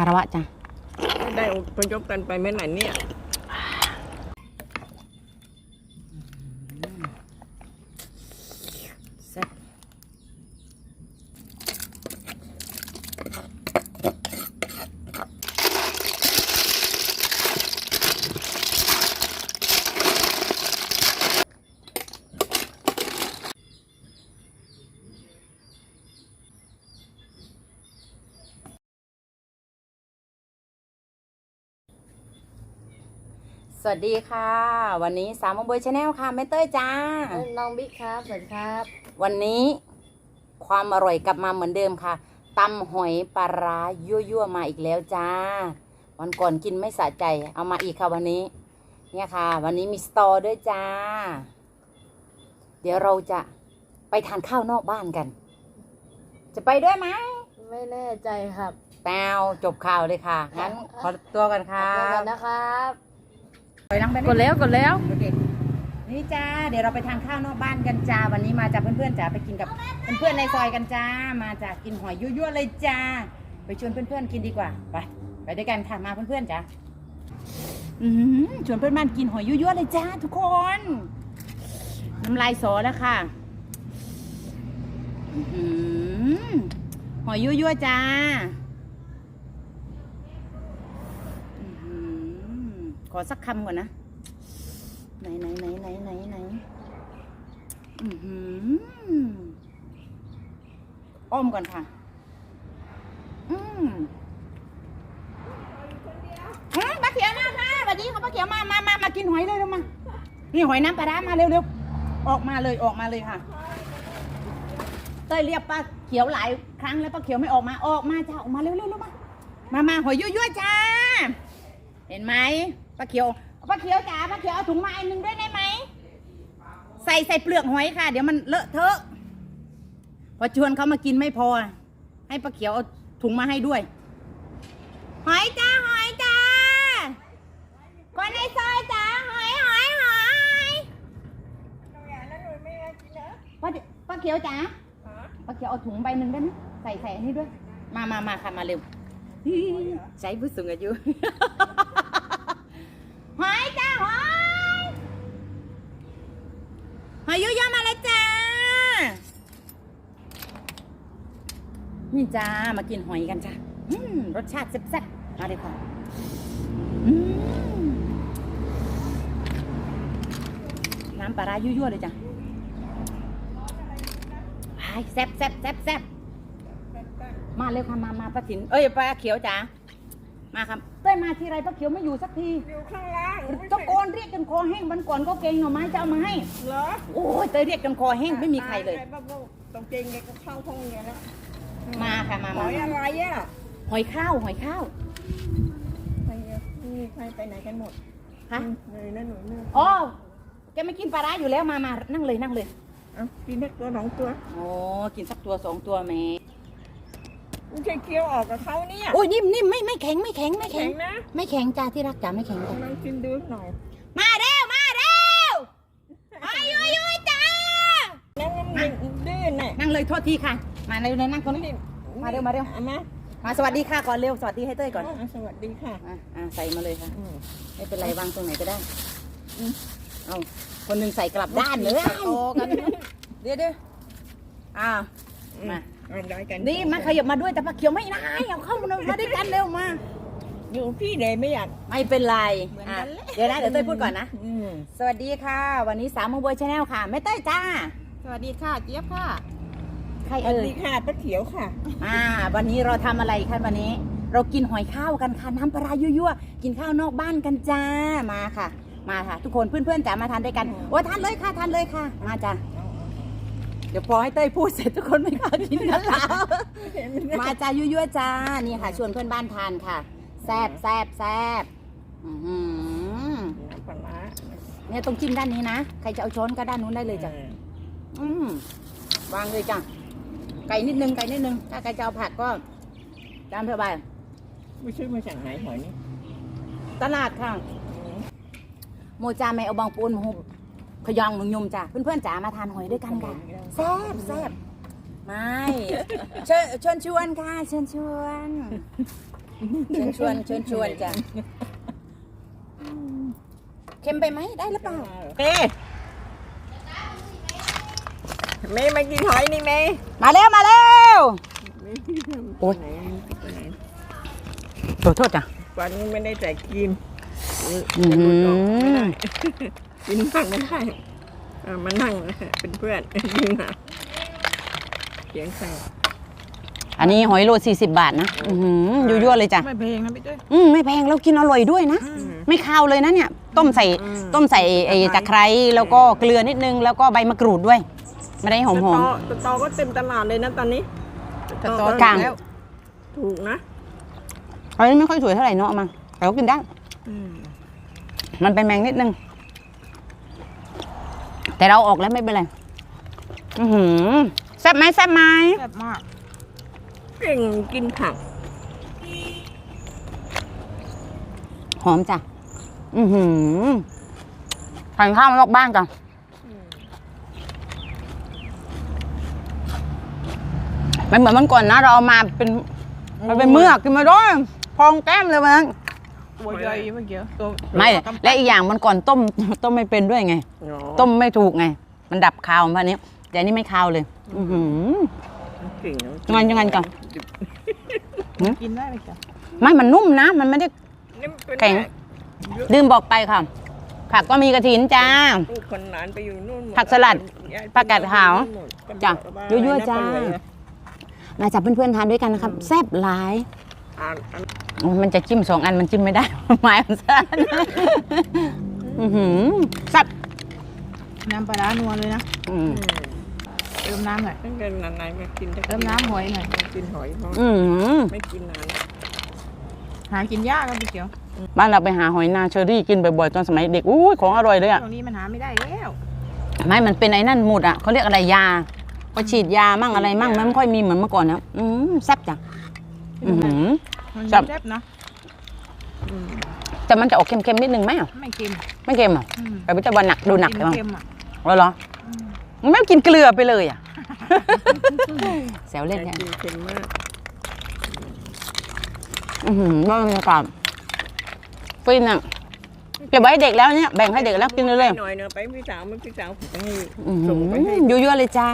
คารวะจ้ะได้อพยพกันไปเมื่อไหร่เนี่ย แซ่บ สวัสดีค่ะ วันนี้สามโมงเบยชาแนลค่ะแม่เต้ยจ้า น้องบิ๊กครับ สวัสดีครับ วันนี้ความอร่อยกลับมาเหมือนเดิมค่ะตำหอยปลาร้ายั่วๆมาอีกแล้วจ้า วันก่อนกินไม่สะใจ เอามาอีกค่ะวันนี้ เนี่ยค่ะ วันนี้มีสตอด้วยจ้า เดี๋ยวเราจะไปทานข้าวนอกบ้านกัน จะไปด้วยไหมไม่แน่ใจครับแปวจบข่าวเลยค่ะงั้นขอตัวกันค่ะ ขอบคุณนะครับ ไปนั่งไปกดแล้วกดแล้วนี่จ้า เดี๋ยวเราไปทานข้าวนอกบ้านกันจ้า วันนี้มาจากเพื่อนๆจ้าไปกินกับเพื่อนๆในซอยกันจ้า มาจากกินหอยยั่วๆเลยจ้า ไปชวนเพื่อนๆกินดีกว่า ไป ไปด้วยกันค่ะ มาเพื่อนๆจ้าอือหือชวนเพื่อนบ้านกินหอยยั่วๆเลยจ้าทุกคน น้ำลายสอแล้วค่ะอื้อหือหอยยั่วๆจ้าอื้อหือ ขอสักคำก่อนนะ ไหนไหนไหนไหนไหนไหนอือหืออ้อมก่อนค่ะ อืมปลาเขียวมาค่ะสวัสดีค่ะป้าเขียวมามามามากินหอยเลยเร็วมา นี่หอยน้ำปลาร้ามาเร็วเร็วออกมาเลยออกมาเลยค่ะ เต้ยเรียกป้าเขียวหลายครั้งแล้วป้าเขียวไม่ออกมาออกมาจ้าออกมาเร็วเร็วเร็วมา มามาหอยยั่วๆจ้า เห็นไหม ป้าเขียวป้าเขียวจ๋าป้าเขียวเอาถุงมาอันหนึ่งด้วยได้ไหมใส่ใส่เปลือกหอยค่ะ เดี๋ยวมันเลอะเทอะพอชวนเขามากินไม่พอ ให้ป้าเขียวเอาถุงมาให้ด้วย หอยจ้าหอยจ้าคนในซอยจ้าหอยหอยหอยป้าป้าเขียวจ๋าป้าเขียวเอาถุงใบหนึ่งได้ไหมใส่ใส่อันนี้ด้วย มามามาค่ะมาเร็วใช้ผู้สูงอายุ หอยจ้าหอยหอยยุ่ยๆมาเลยจ้า นี่จ้ามากินหอยกันจ้าอืมรสชาติแซ่บๆมาเลยค่ะอืมน้ำปลาร้ายั่วๆเลยจ้ะไอ้แซ่บแซ่บแซ่บแซ่บมาเร็วค่ะมามาป้าถินเอ้ยป้าเขียวจ้ามาครับเต้ยมาทีไรป้าเขียวไม่อยู่สักทีอยู่ข้างล่างตะโกนเรียกจนคอแห้งวันก่อนก็เกรงหน่อไม้จะเอามาให้เหรอโอ้ยเต้ยเรียกจนคอแห้งไม่มีใครเลยบ้าๆตรงเจงเนี่ยก็เข้าห้องเนี่ยแล้ว มาค่ะมาหมาอยอะไรอะหอยข้าวหอยข้าวใครอะนี่ใครไปไหนกันหมดฮะเลยนะหนูเนี่ยอ๋อแกไม่กินปลาร้าอยู่แล้วมามานั่งเลยนั่งเลยเอากินได้ตัวสองตัวโอ้กินสักตัวสองตัวแหม่ไม่ใช่เคี้ยวออกกับเขาเนี่ยโอ้ยนิ่มนิ่มไม่ไม่แข็งไม่แข็งไม่แข็แข็งงนะไม่แข็งจ้าที่รักจ้าไม่แข็งจ้าลองกินดูหน่อย มาเร็วมาเร็วอายุยุยจ้าแล้วมันดื้อน่ะนั่งเลยโทษทีค่ะ มาเร็วเลยนั่งตรงนี้มาเร็วมาเร็วอามามาสวัสดีค่ะก่อนเร็วสวัสดีให้เต้ยก่อนอะสวัสดีค่ะอะอะใส่มาเลยค่ะ อืมไม่เป็นไรวางตรงไหนก็ได้อืมเอาคนหนึ่งใส่กลับด้านเลยโอ้กันเดี๋ยวเดี๋ยวอ้าวมา เอาได้กันนี่มาขยับมาด้วยแต่ปลาเขียวไม่ได้เอาเข้ามามาด้วยกันเร็วมา อยู่พี่เลยไม่อยาก ไม่เป็นไรเหมือนอะกันเลยเดี๋ยวนะเดี๋ยวเต้ยพูดก่อนนะ อืมสวัสดีค่ะ วันนี้สามโมงบอยชาแนลค่ะแม่เต้ยจ้า สวัสดีค่ะเจี๊ยบค่ะ ใครสวัสเอ่ยดีค่ะป้าเขียวค่ะ อ่า วันนี้เราทำอะไรคะวันนี้ เรากินหอยข้าวกันค่ะน้ำปลาร้ายั่วๆกินข้าวนอกบ้านกันจ้ามาค่ะ มาค่ะ ทุกคนเพื่อนๆจ๋ามาทานด้วยกันอืมโอ้ทานเลยค่ะทานเลยค่ะ มาจ้าเดี๋ยวพอให้เต้ยพูดเสร็จทุกคนไม่กล้ากินกันแล้ว มาจ้ายั่วๆจ้านี่ค่ะ ชวนเพื่อนบ้านทานค่ะแซบแซบแซบอื้อหือน้ำปลาร้าเนี่ยต้องจิ้มด้านนี้นะใครจะเอาช้อนก็ด้านนู้นได้เลยจ้ะ อืมวางเลยจ้ะ ไก่นิดนึงไก่นิดนึง ถ้าใครจะเอาผักก็ตามสบายไม่ซื้อมาจากไหนหอยนี่ตลาดค่ะโมจาไม่เอาบางปูนมาหุบขยองมึงยมจ้ะเพื่อนๆจ๋ามาทานหอยด้วยกันค่ะแซ่บแซ่บไม่เชิญเชิญชวนค่ะเชิญชวนเชิญชวนเชิญชวนจ้ะเค็มไปไหมได้หรือเปล่าเมย์ เมย์มากินหอยนี่เมย์มาแล้วมาแล้วโอ๊ยไหนไปไหนโทษโทษจ้ะวันนี้ไม่ได้แต่กินอืมกินนั่งไม่ได้เออมานั่งเป็นเพื่อนกินนะเสียงใส่อันนี้หอยโล40บาทนะอื้อหือยั่วๆเลยจ้ะไม่เพลงนะพี่เต้ยอืมไม่แพงแล้วกินอร่อยด้วยนะ ไม่คาวเลยนะเนี่ย ต้มใส่ต้มใส่ไอ้ตะไคร้แล้วก็เกลือนิดนึงแล้วก็ใบมะกรูดด้วย ไม่ได้หอมหอม สตอก็เต็มตลาดเลยนะตอนนี้แต่ตอกลาง แล้วถูกนะๆอันนี้ไม่ค่อยสวยเท่าไหร่เนาะเอามาแต่ก็กินได้มันเป็นแมงนิดนึง แต่เราออกแล้วไม่เป็นไร อือหือแซ่บไหมแซ่บไหมแซ่บมาก เก่งกินผักหอมจ้ะ อือหือทานข้าวนอกบ้านจ้ะ ไม่เหมือนมันก่อนนะเราเอามาเป็นมันเป็นเมือกกินมาด้วยพองแก้มเลยวันนั้นตัวใหญ่เมื่อกี้ตัวไม่และอีกอย่างมันก่อนต้มต้มไม่เป็นด้วยไง ต้มไม่ถูกไง มันดับคาวมาเนี้ยแต่อันนี้ไม่คาวเลยอือหือเก่งยังไงยังไงก่อนกินได้ไหมจ๊ะไม่มันนุ่มนะ มันไม่ได้แข็งลืมบอกไปค่ะ ผักก็มีกระถินจ้าลูกคนหลานไปอยู่นู่นหมผักสลัดย้ยไปผักกาดขาวก็บอกจ้ะว่ายั่วๆจ้าอะไรนะ มาจับเพื่อนๆทานด้วยกันนะครับ แซ่บหลาย อ่านอ่านโอ้ยมันจะจิ้มสองอันมันจิ้มไม่ได้ ไม้มันสั้นอื้อหือแซ่บน้ำปลาร้านัวเลยนะ อืมเติมน้ำหน่อย ตั้งแต่นานๆก็กินแต่เติมน้ำหอยหน่อยกินหอยเพราะอือหือไม่กินนานหากินยากครับพี่เขียวบ้านเราไปหาหอยนาเชอรี่กินบ่อยๆตอนสมัยเด็กอุ้ยของอร่อยเลยอะ ตรงนี้มันหาไม่ได้แล้ว ไม่มันเป็นไอ้นั่นหมุดอะเขาเรียกอะไรยา ก็ฉีดยามั่งอะไรมั่งมันไม่ค่อยมีเหมือนเมื่อก่อนนะอืมแซ่บจ้ะอือหือมันครับ แซ่บนะแต่มันจะออกเค็มๆนิดนึงไหมอะไม่เค็มไม่เค็มอะอืมแต่พิจารณาหนักดูหนักกิใช่ไหมเค็มอะเอาเหรอมันไม่กินเกลือไปเลยอะแซวเล่นแต่เนี่ยกินเค็มมากอือหือว่าบรรยากาศฟินอะ เก็บไว้ให้เด็กแล้วเนี่ยแบ่งให้เด็กแล้วกินเลยหน่อยเนอะไปพี่สาวไม่พี่สาวให้ๆอื้อหืส่งไปให้อยั่วๆเลยจ้า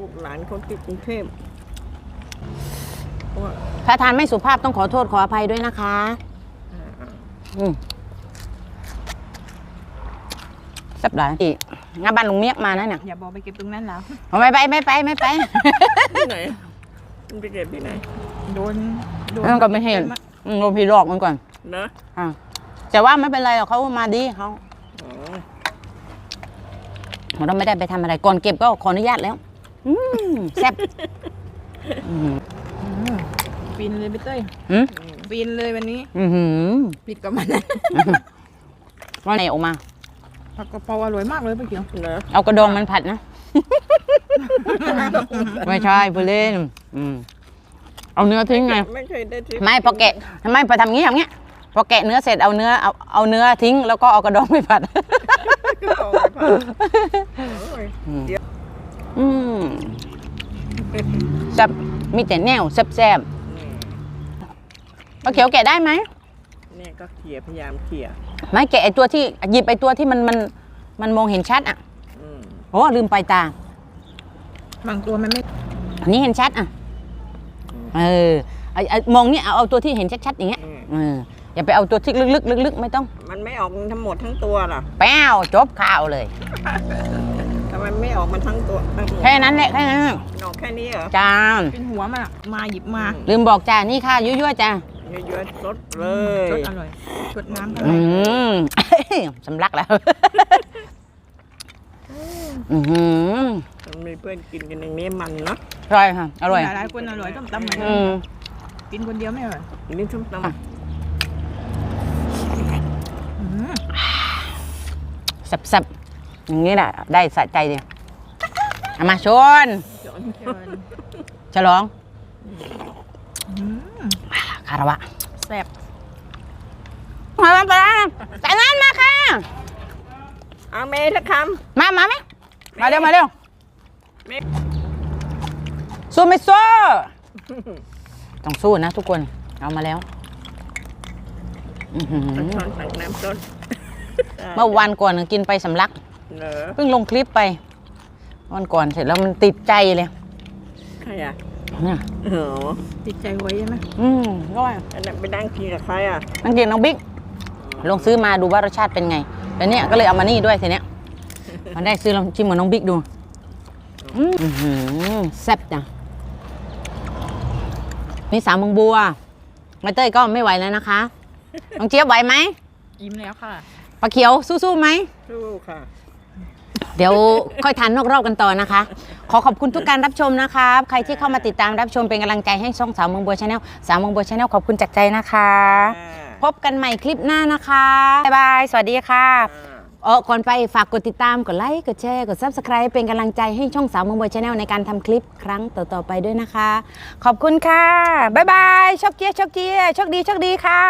ลูกหลานเขาที่กรุงเทพเพราะว่าถ้าทานไม่สุภาพต้องขอโทษขออภัยด้วยนะคะอืมแซ่บหลายอีกงานบ้านลุงเมียกมานะเนี่ยอย่าบอกไปเก็บตรงนั้นแล้วเอาไม่ไปไม่ไปไม่ไปที่ไหนมันไปเก็บที่ไหนโดนโดนนั่นก็ไม่เห็นอืมโดนผีหลอกมันก่อนเนอะอะ แต่ว่าไม่เป็นไรหรอกเขามาดีเขาอ๋อเราไม่ได้ไปทำอะไรก่อนเก็บก็ขออนุญาตแล้ว อืมแซ่บอืมอืมฟินเลยพี่เต้ยอืมฟินเลยวันนี้อือหือปิดกับมันว่าไหนออกมา ผักกะเพราอร่อยมากเลยพี่เขียวเนอะเอากระดองมันผัดนะ ไม่ใช่พูดเล่นอืมเอาเนื้อทิ้งไง ไม่เคยได้ทิป ไม่พอแกะทำไมพอทำงี้อย่างเงี้ย พอแกะเนื้อเสร็จเอาเนื้อเอาเอาเนื้อทิ้ง แล้วก็เอากระดองไปผัดเอาไปผัดโอ้ยอืมแซ่บมีแต่แนวแซ่บแซ่บปลาเขียวแกะได้ไหมเนี่ยก็เขี่ยพยายามเขี่ยไม่แกะไอตัวที่หยิบไอตัวที่มันมันมันมองเห็นชัดอะอืมโอ้ลืมไปตาบางตัวมันไม่ อันนี้เห็นชัดอะ เออไอไอมองเนี่ยเอาเอาตัวที่เห็นชัดๆอย่างเงี้ยอืมเออ อย่าไปเอาตัวที่ลึกๆลึกๆไม่ต้อง มันไม่ออกทั้งหมดทั้งตัวหรอแป้วจบข่าวเลย ทำไมไม่ออกมาทั้งตัวทั้งหมดแค่นั้นแหละแค่นั้นมันออกแค่นี้เหรอจ้าเป็นหัวมันอะมาหยิบมาลืมบอกจ้านี่ค่ะยั่วๆจ้าเยอะๆสดเลยชดอร่อยชดน้ำอร่อือยมสำลักแล้วอือหือมันมีเพื่อนกินกันอย่างนี้มันเนาะอร่อยค่ะอร่อยหลายๆคนอร่อยต้มตำเหมือนกัอืนมกินคนเดียวไม่อร่อยอันนี้ส้มตำ อืม แซ่บๆอย่างนี้แหละได้สะใจดีเอามาชนเชิญฉลองอืมคารวะแซ่บมามาไปแล้วจานนั้นมาค่ะเอาเมย์ทักคมามาไหมมาเร็วมาเร็วำเมย์สู้ไม่สู้ต้องสู้นะทุกคน เอามาแล้วอื้อหือเอาช้อนตักน้ำซด เมื่อวันก่อนกินไปสำลักเหรอเพิ่งลงคลิปไป วันก่อนเสร็จแล้วมันติดใจเลยใครอะเนี่ยโอ้โหติดใจไว้ใช่ไหมอืมก็ว่าอันนั้นไปนั่งกินกับใครอะนังกินน้องบิ๊กลองซื้อมาดูว่ารสชาติเป็นไงแต่เนี่ยก็เลยเอามานี่ด้วยทีเนี้ยมันได้ซื้อลองชิมกับน้องบิ๊กดูอืมอื้อหือแซ่บจ้ะนี่สาวเมืองบัวไม่เต้ยก็ไม่ไหวแล้วนะคะ น้องเจี๊ยบไหวไหมยิ้มแล้วค่ะ ปลาเขียวสู้ๆไหม สู้ค่ะ เดี๋ยวค่อยทานนอกรอบกันต่อนะคะ ขอขอบคุณทุกการรับชมนะคะใครที่เข้ามาติดตามรับชมเป็นกำลังใจให้ช่องสาวเมืองบัวชาแนลสาวเมืองบัวชาแนลขอบคุณจากใจนะคะ พบกันใหม่คลิปหน้านะคะ บ๊ายบาย สวัสดีค่ะเออก่อนไปฝากกดติดตาม กดไลค์ กดแชร์ กด subscribe เป็นกำลังใจให้ช่องสาวเมืองบัวชาแนลในการทำคลิปครั้งต่อ ๆ ไปด้วยนะคะ ขอบคุณค่ะ บ๊ายบาย โชคเจียโชคเจียโชคดีโชคดีค่ะ